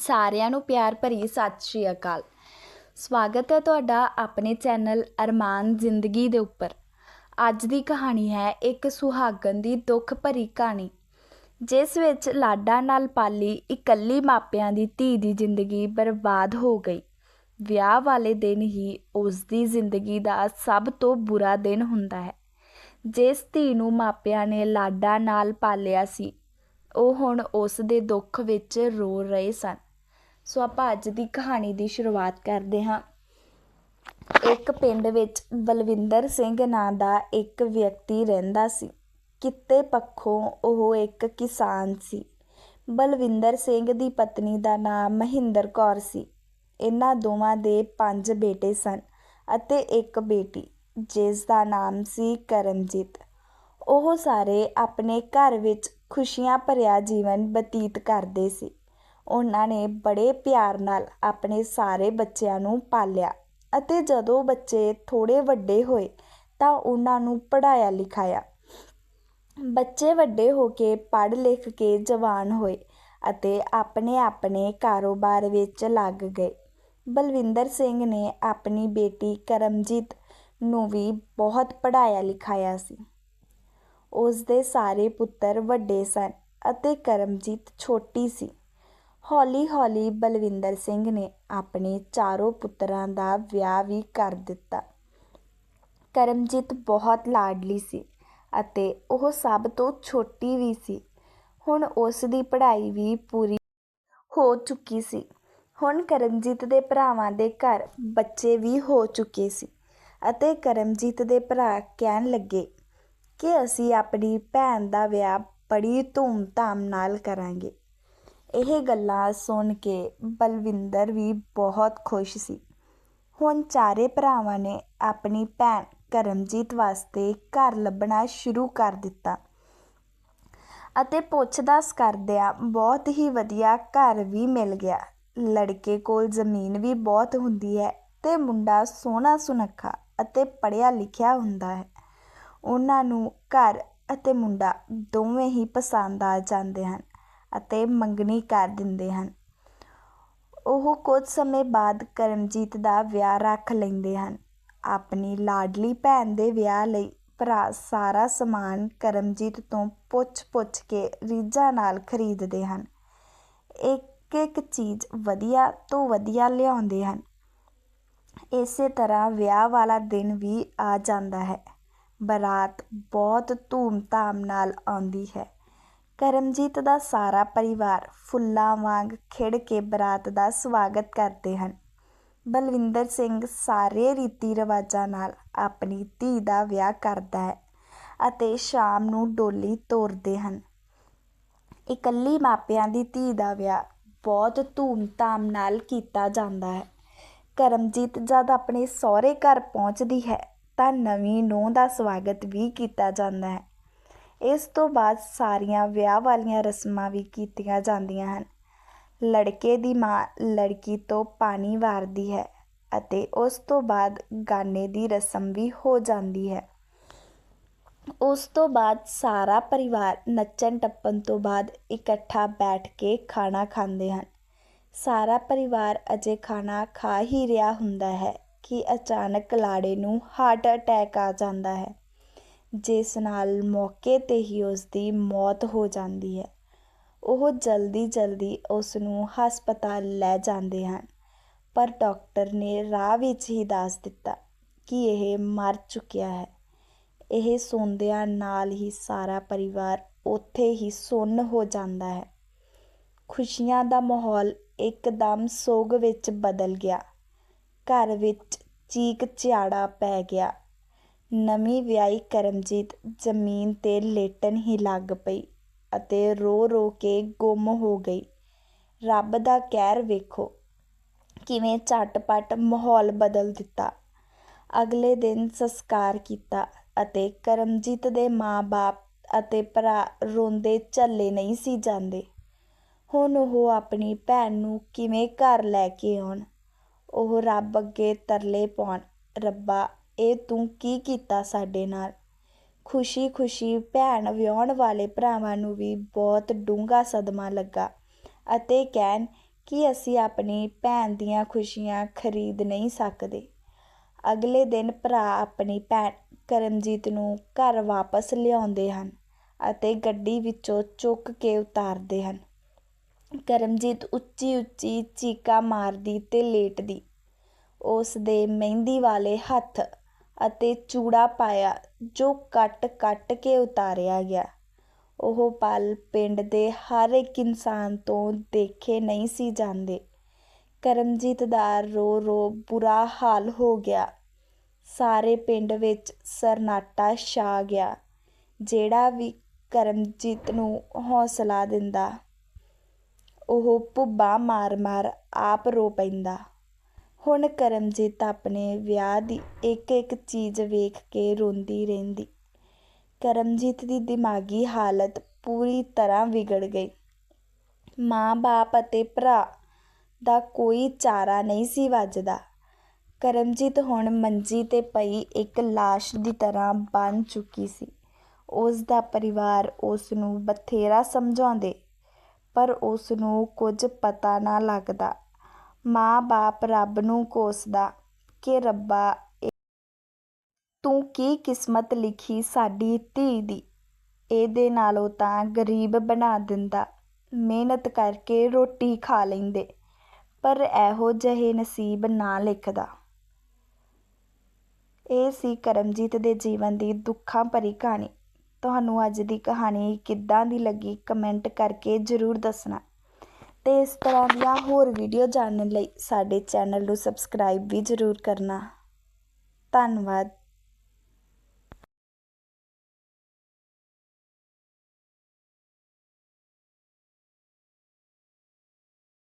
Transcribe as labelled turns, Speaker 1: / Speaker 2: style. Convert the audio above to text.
Speaker 1: ਸਾਰਿਆਂ ਨੂੰ ਪਿਆਰ ਭਰੀ ਸਤਿ ਸ਼੍ਰੀ ਅਕਾਲ। ਸਵਾਗਤ ਹੈ ਤੁਹਾਡਾ ਆਪਣੇ ਚੈਨਲ ਅਰਮਾਨ ਜ਼ਿੰਦਗੀ ਦੇ ਉੱਪਰ। ਅੱਜ ਦੀ ਕਹਾਣੀ ਹੈ ਇੱਕ ਸੁਹਾਗਣ ਦੀ ਦੁੱਖ ਭਰੀ ਕਹਾਣੀ, ਜਿਸ ਵਿੱਚ ਲਾਡਾਂ ਨਾਲ ਪਾਲੀ ਇਕੱਲੀ ਮਾਪਿਆਂ ਦੀ ਧੀ ਦੀ ਜ਼ਿੰਦਗੀ ਬਰਬਾਦ ਹੋ ਗਈ। ਵਿਆਹ ਵਾਲੇ ਦਿਨ ਹੀ ਉਸ ਦੀ ਜ਼ਿੰਦਗੀ ਦਾ ਸਭ ਤੋਂ ਬੁਰਾ ਦਿਨ ਹੁੰਦਾ ਹੈ। ਜਿਸ ਧੀ ਨੂੰ ਮਾਪਿਆਂ ਨੇ ਲਾਡਾਂ ਨਾਲ ਪਾਲਿਆ ਸੀ, ਉਹ ਹੁਣ ਉਸ ਦੇ ਦੁੱਖ ਵਿੱਚ ਰੋ ਰਹੇ ਸਨ। ਸੋ ਆਪਾਂ ਅੱਜ ਦੀ ਕਹਾਣੀ ਦੀ ਸ਼ੁਰੂਆਤ ਕਰਦੇ ਹਾਂ। ਇੱਕ ਪਿੰਡ ਵਿੱਚ ਬਲਵਿੰਦਰ ਸਿੰਘ ਨਾਂ ਦਾ ਇੱਕ ਵਿਅਕਤੀ ਰਹਿੰਦਾ ਸੀ। ਕਿੱਤੇ ਪੱਖੋਂ ਉਹ ਇੱਕ ਕਿਸਾਨ ਸੀ। ਬਲਵਿੰਦਰ ਸਿੰਘ ਦੀ ਪਤਨੀ ਦਾ ਨਾਮ ਮਹਿੰਦਰ ਕੌਰ ਸੀ। ਇਹਨਾਂ ਦੋਵਾਂ ਦੇ ਪੰਜ ਬੇਟੇ ਸਨ ਅਤੇ ਇੱਕ ਬੇਟੀ, ਜਿਸ ਦਾ ਨਾਮ ਸੀ ਕਰਮਜੀਤ ਉਹ ਸਾਰੇ ਆਪਣੇ ਘਰ ਵਿੱਚ ਖੁਸ਼ੀਆਂ ਭਰਿਆ ਜੀਵਨ ਬਤੀਤ ਕਰਦੇ ਸੀ। ਉਹਨਾਂ ਨੇ ਬੜੇ ਪਿਆਰ ਨਾਲ ਆਪਣੇ ਸਾਰੇ ਬੱਚਿਆਂ ਨੂੰ ਪਾਲਿਆ ਅਤੇ ਜਦੋਂ ਬੱਚੇ ਥੋੜ੍ਹੇ ਵੱਡੇ ਹੋਏ ਤਾਂ ਉਹਨਾਂ ਨੂੰ ਪੜ੍ਹਾਇਆ ਲਿਖਾਇਆ। ਬੱਚੇ ਵੱਡੇ ਹੋ ਕੇ ਪੜ੍ਹ ਲਿਖ ਕੇ ਜਵਾਨ ਹੋਏ ਅਤੇ ਆਪਣੇ ਆਪਣੇ ਕਾਰੋਬਾਰ ਵਿੱਚ ਲੱਗ ਗਏ। ਬਲਵਿੰਦਰ ਸਿੰਘ ਨੇ ਆਪਣੀ ਬੇਟੀ ਕਰਮਜੀਤ ਨੂੰ ਵੀ ਬਹੁਤ ਪੜ੍ਹਾਇਆ ਲਿਖਾਇਆ ਸੀ। ਉਸ ਦੇ ਸਾਰੇ ਪੁੱਤਰ ਵੱਡੇ ਸਨ ਅਤੇ ਕਰਮਜੀਤ ਛੋਟੀ ਸੀ। ਹੌਲੀ ਹੌਲੀ ਬਲਵਿੰਦਰ ਸਿੰਘ ਨੇ ਆਪਣੇ ਚਾਰੋਂ ਪੁੱਤਰਾਂ ਦਾ ਵਿਆਹ ਵੀ ਕਰ ਦਿੱਤਾ। ਕਰਮਜੀਤ ਬਹੁਤ ਲਾਡਲੀ ਸੀ ਅਤੇ ਉਹ ਸਭ ਤੋਂ ਛੋਟੀ ਵੀ ਸੀ। ਹੁਣ ਉਸ ਦੀ ਪੜ੍ਹਾਈ ਵੀ ਪੂਰੀ ਹੋ ਚੁੱਕੀ ਸੀ। ਹੁਣ ਕਰਮਜੀਤ ਦੇ ਭਰਾਵਾਂ ਦੇ ਘਰ ਬੱਚੇ ਵੀ ਹੋ ਚੁੱਕੇ ਸੀ ਅਤੇ ਕਰਮਜੀਤ ਦੇ ਭਰਾ ਕਹਿਣ ਲੱਗੇ ਕਿ ਅਸੀਂ ਆਪਣੀ ਭੈਣ ਦਾ ਵਿਆਹ ਬੜੀ ਧੂਮ-ਧਾਮ ਨਾਲ ਕਰਾਂਗੇ। ਇਹ ਗੱਲਾਂ ਸੁਣ ਕੇ ਬਲਵਿੰਦਰ ਵੀ ਬਹੁਤ ਖੁਸ਼ ਸੀ। ਹੁਣ ਚਾਰੇ ਭਰਾਵਾਂ ਨੇ ਆਪਣੀ ਭੈਣ ਕਰਮਜੀਤ ਵਾਸਤੇ ਘਰ ਲੱਭਣਾ ਸ਼ੁਰੂ ਕਰ ਦਿੱਤਾ ਅਤੇ ਪੁੱਛਦਾਸ ਕਰਦਿਆਂ ਬਹੁਤ ਹੀ ਵਧੀਆ ਘਰ ਵੀ ਮਿਲ ਗਿਆ। ਲੜਕੇ ਕੋਲ ਜ਼ਮੀਨ ਵੀ ਬਹੁਤ ਹੁੰਦੀ ਹੈ ਤੇ ਮੁੰਡਾ ਸੋਹਣਾ ਸੁਨੱਖਾ ਅਤੇ ਪੜ੍ਹਿਆ ਲਿਖਿਆ ਹੁੰਦਾ ਹੈ। ਉਹਨਾਂ ਨੂੰ ਘਰ ਅਤੇ ਮੁੰਡਾ ਦੋਵੇਂ ਹੀ ਪਸੰਦ ਆ ਜਾਂਦੇ ਹਨ। ਅਤੇ ਮੰਗਣੀ ਕਰ ਦਿੰਦੇ ਹਨ। ਉਹ ਕੁਝ ਸਮੇਂ ਬਾਅਦ ਕਰਮਜੀਤ ਦਾ ਵਿਆਹ ਰੱਖ ਲੈਂਦੇ ਹਨ। ਆਪਣੀ ਲਾਡਲੀ ਭੈਣ ਦੇ ਵਿਆਹ ਲਈ ਭਰਾ ਸਾਰਾ ਸਮਾਨ ਕਰਮਜੀਤ ਤੋਂ ਪੁੱਛ-ਪੁੱਛ ਕੇ ਰੀਝਾਂ ਨਾਲ ਖਰੀਦਦੇ ਹਨ। ਇੱਕ ਇੱਕ ਚੀਜ਼ ਵਧੀਆ ਤੋਂ ਵਧੀਆ ਲਿਆਉਂਦੇ ਹਨ। ਇਸੇ ਤਰ੍ਹਾਂ ਵਿਆਹ ਵਾਲਾ ਦਿਨ ਵੀ ਆ ਜਾਂਦਾ ਹੈ। ਬਰਾਤ ਬਹੁਤ ਧੂਮ-ਧਾਮ ਨਾਲ ਆਉਂਦੀ ਹੈ। ਕਰਮਜੀਤ ਦਾ ਸਾਰਾ ਪਰਿਵਾਰ ਫੁੱਲਾਂ ਵਾਂਗ ਖਿੜ ਕੇ ਬਰਾਤ ਦਾ ਸਵਾਗਤ ਕਰਦੇ ਹਨ। ਬਲਵਿੰਦਰ ਸਿੰਘ ਸਾਰੇ ਰੀਤੀ ਰਿਵਾਜਾਂ ਨਾਲ ਆਪਣੀ ਧੀ ਦਾ ਵਿਆਹ ਕਰਦਾ ਹੈ ਅਤੇ ਸ਼ਾਮ ਨੂੰ ਡੋਲੀ ਤੋਰਦੇ ਹਨ। ਇਕੱਲੀ ਮਾਪਿਆਂ ਦੀ ਧੀ ਦਾ ਵਿਆਹ ਬਹੁਤ ਧੂਮ-ਧਾਮ ਨਾਲ ਕੀਤਾ ਜਾਂਦਾ ਹੈ। ਕਰਮਜੀਤ ਜਦ ਆਪਣੇ ਸਹੁਰੇ ਘਰ ਪਹੁੰਚਦੀ ਹੈ ਤਾਂ ਨਵੀਂ ਨੂੰਹ ਦਾ ਸਵਾਗਤ ਵੀ ਕੀਤਾ ਜਾਂਦਾ ਹੈ। ਇਸ ਤੋਂ ਬਾਅਦ ਸਾਰੀਆਂ ਵਿਆਹ ਵਾਲੀਆਂ ਰਸਮਾਂ ਵੀ ਕੀਤੀਆਂ ਜਾਂਦੀਆਂ ਹਨ। ਲੜਕੇ ਦੀ ਮਾਂ ਲੜਕੀ ਤੋਂ ਪਾਣੀ ਵਾਰਦੀ ਹੈ ਅਤੇ ਉਸ ਤੋਂ ਬਾਅਦ ਗਾਨੇ ਦੀ ਰਸਮ ਵੀ ਹੋ ਜਾਂਦੀ ਹੈ। ਉਸ ਤੋਂ ਬਾਅਦ ਸਾਰਾ ਪਰਿਵਾਰ ਨੱਚਣ ਟੱਪਣ ਤੋਂ ਬਾਅਦ ਇਕੱਠਾ ਬੈਠ ਕੇ ਖਾਣਾ ਖਾਂਦੇ ਹਨ। ਸਾਰਾ ਪਰਿਵਾਰ ਅਜੇ ਖਾਣਾ ਖਾ ਹੀ ਰਿਹਾ ਹੁੰਦਾ ਹੈ ਕਿ ਅਚਾਨਕ ਲਾੜੇ ਨੂੰ ਹਾਰਟ ਅਟੈਕ ਆ ਜਾਂਦਾ ਹੈ। ਜਿਸ ਨਾਲ ਮੌਕੇ ਤੇ ਹੀ ਉਸਦੀ ਮੌਤ ਹੋ ਜਾਂਦੀ ਹੈ। ਉਹ ਜਲਦੀ ਜਲਦੀ ਉਸ ਨੂੰ ਹਸਪਤਾਲ ਲੈ ਜਾਂਦੇ ਹਨ। ਪਰ ਡਾਕਟਰ ਨੇ ਰਾਹ ਵਿੱਚ ਹੀ ਦੱਸ ਦਿੱਤਾ ਕਿ ਇਹ ਮਰ ਚੁੱਕਿਆ ਹੈ। ਇਹ ਸੌਂਦਿਆਂ ਨਾਲ ਹੀ ਸਾਰਾ ਪਰਿਵਾਰ ਉੱਥੇ ਹੀ ਸੁੰਨ ਹੋ ਜਾਂਦਾ ਹੈ। ਖੁਸ਼ੀਆਂ ਦਾ ਮਾਹੌਲ ਇੱਕਦਮ ਸੋਗ ਵਿੱਚ ਬਦਲ ਗਿਆ। ਘਰ ਵਿੱਚ ਚੀਕ ਚਿਹਾੜਾ ਪੈ ਗਿਆ। ਨਵੀਂ ਵਿਆਹੀ ਕਰਮਜੀਤ ਜ਼ਮੀਨ ਤੇ ਲੇਟਣ ਹੀ ਲੱਗ ਪਈ ਅਤੇ ਰੋ ਰੋ ਕੇ ਗੁੰਮ ਹੋ ਗਈ। ਰੱਬ ਦਾ ਕਹਿਰ ਵੇਖੋ, ਕਿਵੇਂ ਝਟਪਟ ਮਾਹੌਲ ਬਦਲ ਦਿੱਤਾ। ਅਗਲੇ ਦਿਨ ਸੰਸਕਾਰ ਕੀਤਾ ਅਤੇ ਕਰਮਜੀਤ ਦੇ ਮਾਂ-ਬਾਪ ਅਤੇ ਭਰਾ ਰੋਂਦੇ ਝੱਲੇ ਨਹੀਂ ਸੀ ਜਾਂਦੇ। ਹੁਣ ਉਹ ਆਪਣੀ ਭੈਣ ਨੂੰ ਕਿਵੇਂ ਘਰ ਲੈ ਕੇ ਆਉਣ? ਉਹ ਰੱਬ ਅੱਗੇ ਤਰਲੇ ਪਾਉਣ, ਰੱਬਾ ਇਹ ਤੂੰ ਕੀ ਕੀਤਾ ਸਾਡੇ ਨਾਲ? ਖੁਸ਼ੀ ਖੁਸ਼ੀ ਭੈਣ ਵਿਆਹੁਣ ਵਾਲੇ ਭਰਾਵਾਂ ਨੂੰ ਵੀ ਬਹੁਤ ਡੂੰਘਾ ਸਦਮਾ ਲੱਗਾ ਅਤੇ ਕਹਿਣ ਕਿ ਅਸੀਂ ਆਪਣੀ ਭੈਣ ਦੀਆਂ ਖੁਸ਼ੀਆਂ ਖਰੀਦ ਨਹੀਂ ਸਕਦੇ। ਅਗਲੇ ਦਿਨ ਭਰਾ ਆਪਣੀ ਭੈਣ ਕਰਮਜੀਤ ਨੂੰ ਘਰ ਵਾਪਸ ਲਿਆਉਂਦੇ ਹਨ ਅਤੇ ਗੱਡੀ ਵਿੱਚੋਂ ਚੁੱਕ ਕੇ ਉਤਾਰਦੇ ਹਨ। ਕਰਮਜੀਤ ਉੱਚੀ ਉੱਚੀ ਚੀਕਾਂ ਮਾਰਦੀ ਤੇ ਲੇਟਦੀ। ਉਸ ਦੇ ਮਹਿੰਦੀ ਵਾਲੇ ਹੱਥ ਅਤੇ ਚੂੜਾ ਪਾਇਆ, ਜੋ ਕੱਟ ਕੱਟ ਕੇ ਉਤਾਰਿਆ ਗਿਆ। ਉਹ ਪਲ ਪਿੰਡ ਦੇ ਹਰ ਇੱਕ ਇਨਸਾਨ ਤੋਂ ਦੇਖੇ ਨਹੀਂ ਸੀ ਜਾਂਦੇ। ਕਰਮਜੀਤ ਦਾ ਰੋ ਰੋ ਬੁਰਾ ਹਾਲ ਹੋ ਗਿਆ। ਸਾਰੇ ਪਿੰਡ ਵਿੱਚ ਸਰਨਾਟਾ ਛਾ ਗਿਆ, ਜਿਹੜਾ ਵੀ ਕਰਮਜੀਤ ਨੂੰ ਹੌਸਲਾ ਦਿੰਦਾ। ਉਹ ਭੁੱਬਾ ਮਾਰ ਮਾਰ ਆਪ ਰੋ ਪੈਂਦਾ। ਹੁਣ ਕਰਮਜੀਤ ਆਪਣੇ ਵਿਆਹ ਦੀ ਇੱਕ ਇੱਕ ਚੀਜ਼ ਵੇਖ ਕੇ ਰੋਂਦੀ ਰਹਿੰਦੀ। ਕਰਮਜੀਤ ਦੀ ਦਿਮਾਗੀ ਹਾਲਤ ਪੂਰੀ ਤਰ੍ਹਾਂ ਵਿਗੜ ਗਈ। ਮਾਂ-ਬਾਪ ਅਤੇ ਭਰਾ ਦਾ ਕੋਈ ਚਾਰਾ ਨਹੀਂ ਸੀ ਵੱਜਦਾ। ਕਰਮਜੀਤ ਹੁਣ ਮੰਜੀ ਤੇ ਪਈ ਇੱਕ ਲਾਸ਼ ਦੀ ਤਰ੍ਹਾਂ ਬਣ ਚੁੱਕੀ ਸੀ। ਉਸ ਦਾ ਪਰਿਵਾਰ ਉਸ ਨੂੰ ਬਥੇਰਾ ਸਮਝਾਉਂਦੇ, ਪਰ ਉਸ ਨੂੰ ਕੁਝ ਪਤਾ ਨਾ ਲੱਗਦਾ। ਮਾਂ-ਬਾਪ ਰੱਬ ਨੂੰ ਕੋਸਦਾ ਕਿ ਰੱਬਾ ਤੂੰ ਕੀ ਕਿਸਮਤ ਲਿਖੀ ਸਾਡੀ ਧੀ ਦੀ? ਇਹਦੇ ਨਾਲੋਂ ਤਾਂ ਗਰੀਬ ਬਣਾ ਦਿੰਦਾ, ਮਿਹਨਤ ਕਰਕੇ ਰੋਟੀ ਖਾ ਲੈਂਦੇ, ਪਰ ਇਹੋ ਜਿਹੇ ਨਸੀਬ ਨਾ ਲਿਖਦਾ। ਇਹ ਸੀ ਕਰਮਜੀਤ ਦੇ ਜੀਵਨ ਦੀ ਦੁੱਖਾਂ ਭਰੀ ਕਹਾਣੀ। ਤੁਹਾਨੂੰ ਅੱਜ ਦੀ ਕਹਾਣੀ ਕਿੱਦਾਂ ਦੀ ਲੱਗੀ, ਕਮੈਂਟ ਕਰਕੇ ਜ਼ਰੂਰ ਦੱਸਣਾ। ਅਤੇ ਇਸ ਤਰ੍ਹਾਂ ਦੀਆਂ ਹੋਰ ਵੀਡੀਓ ਜਾਣਨ ਲਈ ਸਾਡੇ ਚੈਨਲ ਨੂੰ ਸਬਸਕ੍ਰਾਈਬ ਵੀ ਜ਼ਰੂਰ ਕਰਨਾ। ਧੰਨਵਾਦ।